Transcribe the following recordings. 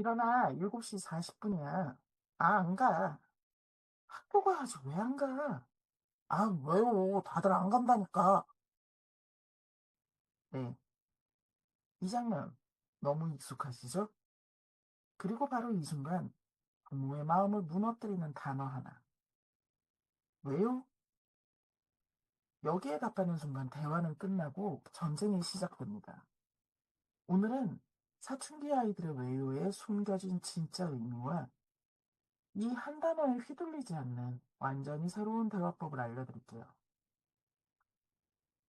일어나, 7시 40분이야. 아, 안 가. 학교 가야지, 왜 안 가? 아, 왜요? 다들 안 간다니까. 네, 이 장면 너무 익숙하시죠? 그리고 바로 이 순간 부모의 마음을 무너뜨리는 단어 하나. 왜요? 여기에 답하는 순간 대화는 끝나고 전쟁이 시작됩니다. 오늘은 사춘기 아이들의 외유에 숨겨진 진짜 의미와 이 한 단어에 휘둘리지 않는 완전히 새로운 대화법을 알려드릴게요.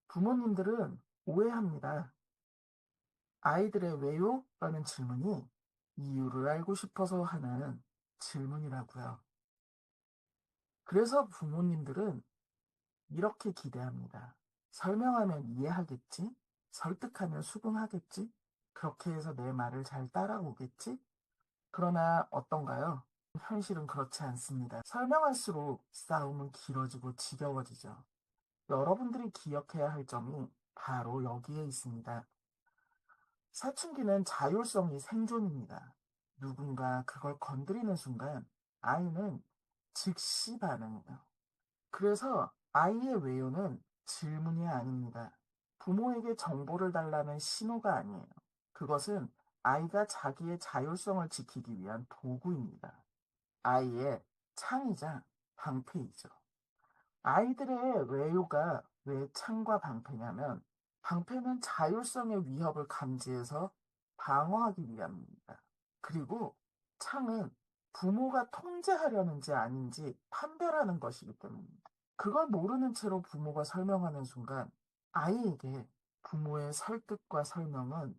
부모님들은 오해합니다. 아이들의 왜요? 라는 질문이 이유를 알고 싶어서 하는 질문이라고요. 그래서 부모님들은 이렇게 기대합니다. 설명하면 이해하겠지? 설득하면 수긍하겠지? 그렇게 해서 내 말을 잘 따라오겠지? 그러나 어떤가요? 현실은 그렇지 않습니다. 설명할수록 싸움은 길어지고 지겨워지죠. 여러분들이 기억해야 할 점이 바로 여기에 있습니다. 사춘기는 자율성이 생존입니다. 누군가 그걸 건드리는 순간 아이는 즉시 반응해요. 그래서 아이의 외요는 질문이 아닙니다. 부모에게 정보를 달라는 신호가 아니에요. 그것은 아이가 자기의 자율성을 지키기 위한 도구입니다. 아이의 창이자 방패이죠. 아이들의 외요가 왜 창과 방패냐면 방패는 자율성의 위협을 감지해서 방어하기 위함입니다. 그리고 창은 부모가 통제하려는지 아닌지 판별하는 것이기 때문입니다. 그걸 모르는 채로 부모가 설명하는 순간 아이에게 부모의 설득과 설명은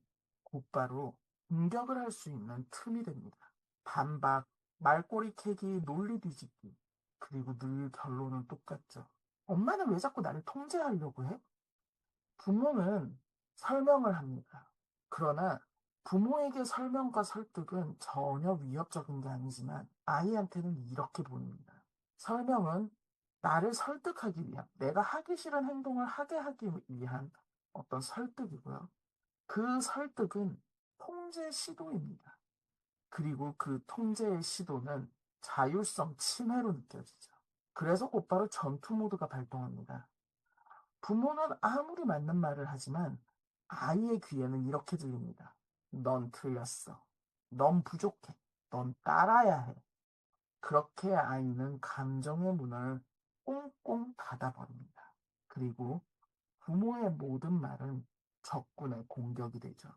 곧바로 공격을 할 수 있는 틈이 됩니다. 반박, 말꼬리 캐기, 논리 뒤집기, 그리고 늘 결론은 똑같죠. 엄마는 왜 자꾸 나를 통제하려고 해? 부모는 설명을 합니다. 그러나 부모에게 설명과 설득은 전혀 위협적인 게 아니지만 아이한테는 이렇게 보입니다. 설명은 나를 설득하기 위한, 내가 하기 싫은 행동을 하게 하기 위한 어떤 설득이고요. 그 설득은 통제 시도입니다. 그리고 그 통제의 시도는 자율성 침해로 느껴지죠. 그래서 곧바로 전투 모드가 발동합니다. 부모는 아무리 맞는 말을 하지만 아이의 귀에는 이렇게 들립니다. 넌 틀렸어. 넌 부족해. 넌 따라야 해. 그렇게 아이는 감정의 문을 꽁꽁 닫아버립니다. 그리고 부모의 모든 말은 적군의 공격이 되죠.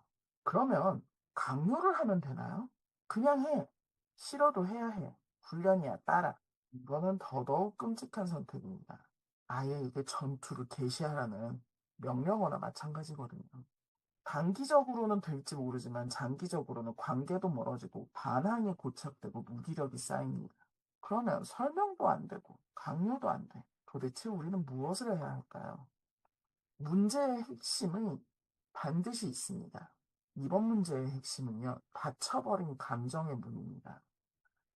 그러면 강요를 하면 되나요? 그냥 해. 싫어도 해야 해. 훈련이야, 따라. 이거는 더더욱 끔찍한 선택입니다. 아이에게 전투를 개시하라는 명령어나 마찬가지거든요. 단기적으로는 될지 모르지만 장기적으로는 관계도 멀어지고 반항이 고착되고 무기력이 쌓입니다. 그러면 설명도 안 되고 강요도 안 돼. 도대체 우리는 무엇을 해야 할까요? 문제의 핵심은 반드시 있습니다. 이번 문제의 핵심은요, 닫혀버린 감정의 문입니다.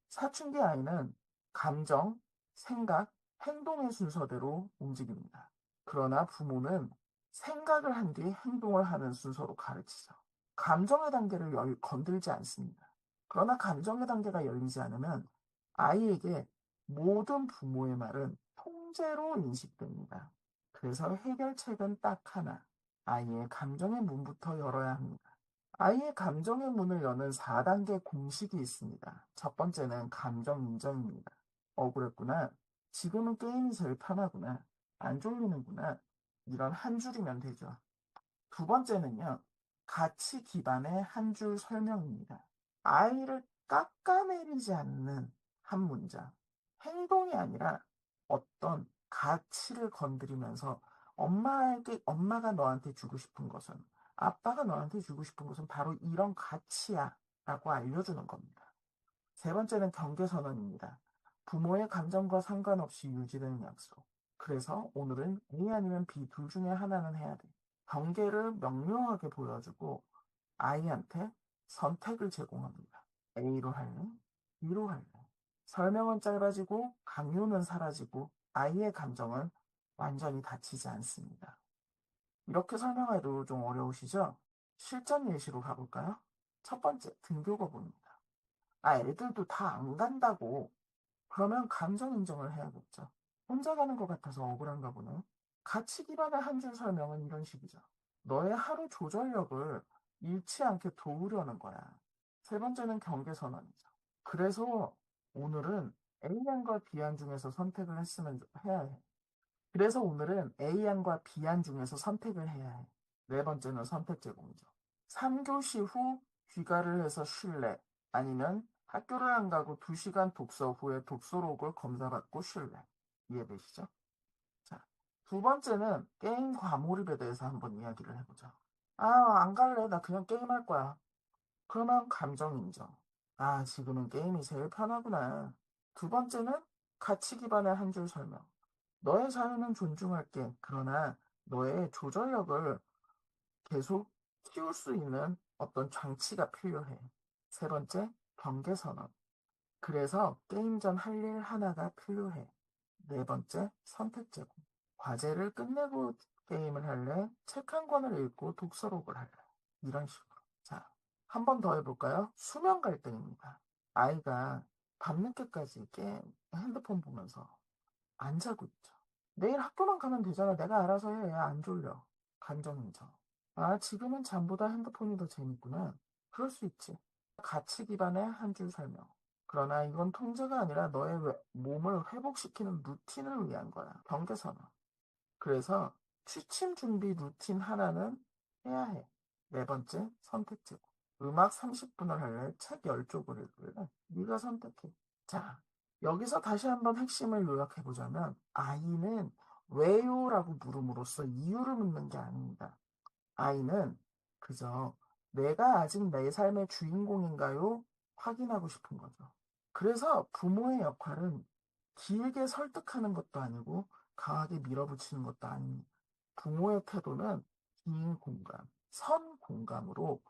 사춘기 아이는 감정, 생각, 행동의 순서대로 움직입니다. 그러나 부모는 생각을 한 뒤 행동을 하는 순서로 가르치죠. 감정의 단계를 열, 건들지 않습니다. 그러나 감정의 단계가 열리지 않으면 아이에게 모든 부모의 말은 통제로 인식됩니다. 그래서 해결책은 딱 하나. 아이의 감정의 문부터 열어야 합니다. 아이의 감정의 문을 여는 4단계 공식이 있습니다. 첫 번째는 감정 인정입니다. 억울했구나. 지금은 게임이 제일 편하구나. 안 졸리는구나. 이런 한 줄이면 되죠. 두 번째는요. 가치 기반의 한 줄 설명입니다. 아이를 깎아내리지 않는 한 문장. 행동이 아니라 어떤 가치를 건드리면서 엄마에게, 엄마가 너한테 주고 싶은 것은, 아빠가 너한테 주고 싶은 것은 바로 이런 가치야. 라고 알려주는 겁니다. 세 번째는 경계선언입니다. 부모의 감정과 상관없이 유지되는 약속. 그래서 오늘은 A 아니면 B 둘 중에 하나는 해야 돼. 경계를 명료하게 보여주고 아이한테 선택을 제공합니다. A로 할래? B로 할래? 설명은 짧아지고 강요는 사라지고 아이의 감정은 완전히 다치지 않습니다. 이렇게 설명해도 좀 어려우시죠? 실전 예시로 가볼까요? 첫 번째, 등교거부입니다. 아, 애들도 다 안 간다고. 그러면 감정 인정을 해야겠죠. 혼자 가는 것 같아서 억울한가 보네. 가치 기반의 한줄 설명은 이런 식이죠. 너의 하루 조절력을 잃지 않게 도우려는 거야. 세 번째는 경계 선언이죠. 그래서 오늘은 A안과 B안 중에서 선택을 했으면 해야 해. 그래서 오늘은 A안과 B안 중에서 선택을 해야 해. 네 번째는 선택 제공이죠. 3교시 후 귀가를 해서 쉴래? 아니면 학교를 안 가고 2시간 독서 후에 독서록을 검사받고 쉴래? 이해되시죠? 자, 두 번째는 게임 과몰입에 대해서 한번 이야기를 해보자. 아, 안 갈래. 나 그냥 게임할 거야. 그러면 감정 인정. 아, 지금은 게임이 제일 편하구나. 두 번째는 가치 기반의 한 줄 설명. 너의 자유는 존중할게. 그러나 너의 조절력을 계속 키울 수 있는 어떤 장치가 필요해. 세 번째, 경계 선언. 그래서 게임 전 할 일 하나가 필요해. 네 번째, 선택 제공. 과제를 끝내고 게임을 할래? 책 한 권을 읽고 독서록을 할래? 이런 식으로. 자, 한 번 더 해볼까요? 수면 갈등입니다. 아이가 밤늦게까지 게임, 핸드폰 보면서 안 자고 있죠. 내일 학교만 가면 되잖아. 내가 알아서 해. 안 졸려. 감정 인정. 아, 지금은 잠보다 핸드폰이 더 재밌구나. 그럴 수 있지. 가치 기반의 한 줄 설명. 그러나 이건 통제가 아니라 너의 왜- 몸을 회복시키는 루틴을 위한 거야. 경계선언. 그래서 취침 준비 루틴 하나는 해야 해. 네 번째, 선택 제공. 음악 30분을 할래? 책 10쪽을 읽을래? 네가 선택해. 자, 여기서 다시 한번 핵심을 요약해 보자면 아이는 왜요? 라고 물음으로써 이유를 묻는 게 아닙니다. 아이는 그저 내가 아직 내 삶의 주인공인가요? 확인하고 싶은 거죠. 그래서 부모의 역할은 길게 설득하는 것도 아니고 강하게 밀어붙이는 것도 아닙니다. 부모의 태도는 긴 공감, 선 공감으로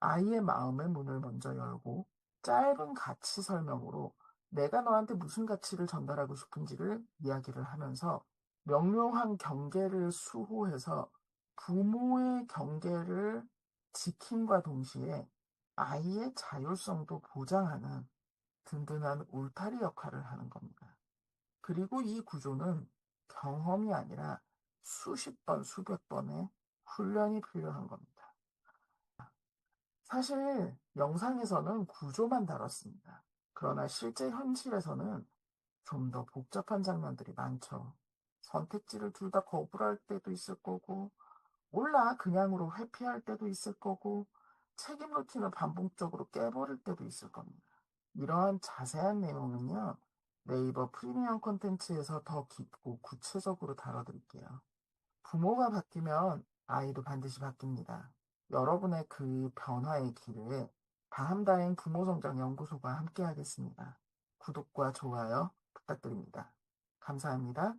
아이의 마음의 문을 먼저 열고 짧은 가치 설명으로 내가 너한테 무슨 가치를 전달하고 싶은지를 이야기를 하면서 명료한 경계를 수호해서 부모의 경계를 지킴과 동시에 아이의 자율성도 보장하는 든든한 울타리 역할을 하는 겁니다. 그리고 이 구조는 경험이 아니라 수십 번, 수백 번의 훈련이 필요한 겁니다. 사실 영상에서는 구조만 다뤘습니다. 그러나 실제 현실에서는 좀 더 복잡한 장면들이 많죠. 선택지를 둘 다 거부할 때도 있을 거고, 몰라, 그냥으로 회피할 때도 있을 거고, 책임 루틴을 반복적으로 깨버릴 때도 있을 겁니다. 이러한 자세한 내용은요, 네이버 프리미엄 콘텐츠에서 더 깊고 구체적으로 다뤄드릴게요. 부모가 바뀌면 아이도 반드시 바뀝니다. 여러분의 그 변화의 길을 다함다행 부모성장 연구소가 함께하겠습니다. 구독과 좋아요 부탁드립니다. 감사합니다.